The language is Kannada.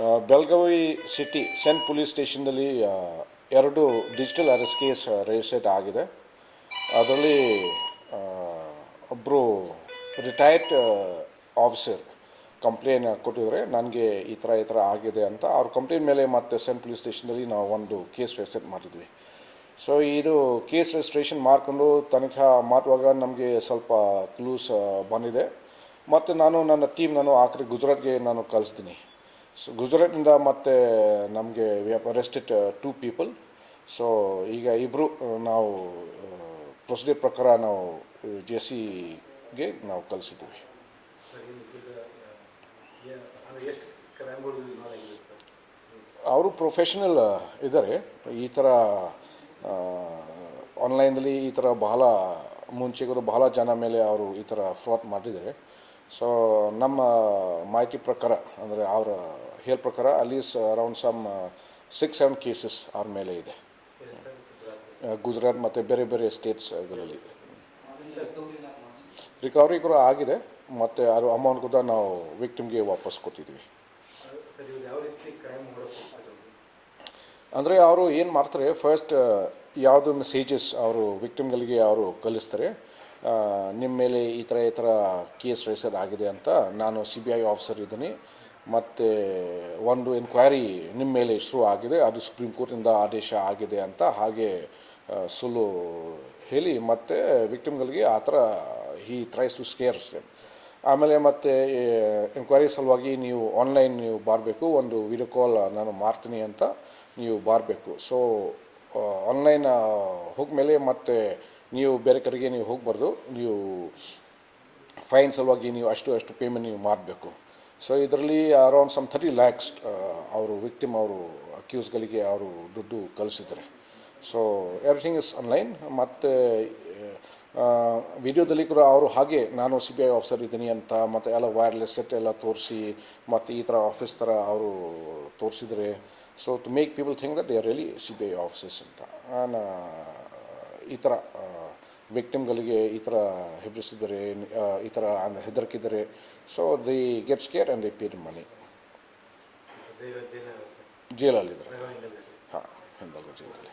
ಬೆಳಗಾವಿ ಸಿಟಿ ಸೆಂಟ್ ಪೊಲೀಸ್ ಸ್ಟೇಷನ್ನಲ್ಲಿ ಎರಡು ಡಿಜಿಟಲ್ ಅರೆಸ್ಟ್ ಕೇಸ್ ರಿಜಿಸ್ಟರ್ ಆಗಿದೆ. ಅದರಲ್ಲಿ ಒಬ್ಬರು ರಿಟೈರ್ಡ್ ಆಫೀಸರ್ ಕಂಪ್ಲೇನ್ ಕೊಟ್ಟಿದ್ದಾರೆ. ನನಗೆ ಈ ಥರ ಈ ಥರ ಆಗಿದೆ ಅಂತ ಅವ್ರ ಕಂಪ್ಲೇಂಟ್ ಮೇಲೆ ಮತ್ತೆ ಸೆಂಟ್ ಪೊಲೀಸ್ ಸ್ಟೇಷನಲ್ಲಿ ನಾವು ಒಂದು ಕೇಸ್ ರಿಜಿಸ್ಟರ್ ಮಾಡಿದ್ವಿ. ಸೊ, ಇದು ಕೇಸ್ ರಿಜಿಸ್ಟ್ರೇಷನ್ ಮಾಡಿಕೊಂಡು ತನಿಖೆ ಮಾಡುವಾಗ ನಮಗೆ ಸ್ವಲ್ಪ ಕ್ಲೂಸ್ ಬಂದಿದೆ. ಮತ್ತು ನಾನು ನನ್ನ ಟೀಮ್ ನಾನು ಆಖರಿ ಗುಜರಾತ್ಗೆ ನಾನು ಕಳಿಸ್ತೀನಿ. ಸೊ ಗುಜರಾತ್ನಿಂದ ಮತ್ತೆ ನಮಗೆ we have arrested two people so ಈಗ ಇಬ್ಬರು ನಾವು ಪ್ರೊಸೀಜರ್ ಪ್ರಕಾರ ನಾವು ಜೆ ಸಿಗೆ ನಾವು ಕಲಿಸಿದ್ವಿ ಅವರು ಪ್ರೊಫೆಷನಲ್ ಇದ್ದಾರೆ. ಈ ಥರ ಆನ್ಲೈನಲ್ಲಿ ಈ ಥರ ಬಹಳ ಮುಂಚೆಗೂ ಬಹಳ ಜನ ಮೇಲೆ ಅವರು ಈ ಥರ ಫ್ರಾಡ್ ಮಾಡಿದ್ದಾರೆ. ಸೊ ನಮ್ಮ ಮಾಹಿತಿ ಪ್ರಕಾರ ಅಂದರೆ ಅವರ ಹೇಳ ಪ್ರಕಾರ ಅಲ್ಲಿ around some six seven cases ಅವ್ರ ಮೇಲೆ ಇದೆ. ಗುಜರಾತ್ ಮತ್ತು ಬೇರೆ ಬೇರೆ ಸ್ಟೇಟ್ಸ್ಗಳಲ್ಲಿ ರಿಕವರಿ ಕೂಡ ಆಗಿದೆ ಮತ್ತು ಅದು ಅಮೌಂಟ್ ಕೂಡ ನಾವು ವಿಕ್ಟಿಮ್ಗೆ ವಾಪಸ್ ಕೊಟ್ಟಿದ್ದೀವಿ. ಅಂದರೆ ಅವರು ಏನು ಮಾಡ್ತಾರೆ ಫಸ್ಟ್ ಯಾವುದೋ ಮೆಸೇಜಸ್ ಅವರು ವಿಕ್ಟಿಮ್ಗಳಿಗೆ ಅವರು ಕಲಿಸ್ತಾರೆ ನಿಮ್ಮ ಮೇಲೆ ಈ ಥರ ಈ ಥರ ಕೇಸ್ ರಿಜಿಸ್ಟರ್ ಆಗಿದೆ ಅಂತ ನಾನು ಸಿ ಬಿ ಐ ಆಫೀಸರ್ ಇದ್ದೀನಿ. ಮತ್ತು ಒಂದು ಎನ್ಕ್ವೈರಿ ನಿಮ್ಮ ಮೇಲೆ ಶುರು ಆಗಿದೆ. ಅದು ಸುಪ್ರೀಂ ಕೋರ್ಟಿಂದ ಆದೇಶ ಆಗಿದೆ ಅಂತ ಹಾಗೆ ಸುಲು ಹೇಳಿ ಮತ್ತು ವಿಕ್ಟಿಮ್ಗಳಿಗೆ ಆ ಥರ ಈ ಟ್ರೈಸ್ ಟು ಸ್ಕೇರ್ಸ್ ಆಮೇಲೆ ಮತ್ತೆ ಎನ್ಕ್ವೈರಿ ಸಲುವಾಗಿ ನೀವು ಆನ್ಲೈನ್ ನೀವು ಬರಬೇಕು. ಒಂದು ವಿಡಿಯೋ ಕಾಲ್ ನಾನು ಮಾಡ್ತೀನಿ ಅಂತ ನೀವು ಬರಬೇಕು. ಸೊ ಆನ್ಲೈನ್ ಹೋಗ್ಮೇಲೆ ಮತ್ತೆ ನೀವು ಬೇರೆ ಕಡೆಗೆ ನೀವು ಹೋಗಬಾರ್ದು. ನೀವು ಫೈನ್ ಸಲುವಾಗಿ ನೀವು ಅಷ್ಟು ಅಷ್ಟು ಪೇಮೆಂಟ್ ನೀವು ಮಾಡಬೇಕು. ಸೊ ಇದರಲ್ಲಿ ಅರೌಂಡ್ ಸಮ್ ಥರ್ಟಿ ಲ್ಯಾಕ್ಸ್ ಅವರು ವಿಕ್ಟಿಮ್ ಅವರು ಅಕ್ಯೂಸ್ಗಳಿಗೆ ಅವರು ದುಡ್ಡು ಕಳಿಸಿದ್ದಾರೆ. ಸೊ ಎವ್ರಿಥಿಂಗ್ ಇಸ್ ಆನ್ಲೈನ್ ಮತ್ತು ವಿಡಿಯೋದಲ್ಲಿ ಕೂಡ ಅವರು ಹಾಗೆ, ನಾನು ಸಿ ಬಿ ಐ ಆಫೀಸರ್ ಇದ್ದೀನಿ ಅಂತ, ಮತ್ತು ಎಲ್ಲ ವೈರ್ಲೆಸ್ ಸೆಟ್ ಎಲ್ಲ ತೋರಿಸಿ, ಮತ್ತು ಈ ಥರ ಆಫೀಸ್ ಥರ ಅವರು ತೋರಿಸಿದರೆ. So to make people think that they are really C B I offices ಅಂತ. ನಾನು ಈ ಥರ ವಿಕ್ಟಿಮ್ಗಳಿಗೆ ಈ ಥರ ಹೆದರಿಸಿದರೆ ಈ ಥರ ಹೆದರ್ಕಿದ್ದಾರೆ so they get scared and they paid money ಜೈಲಲ್ಲಿದ್ದಾರೆ ಹಾಂ ಹಿಂದಾಗ ಜೈಲಲ್ಲಿ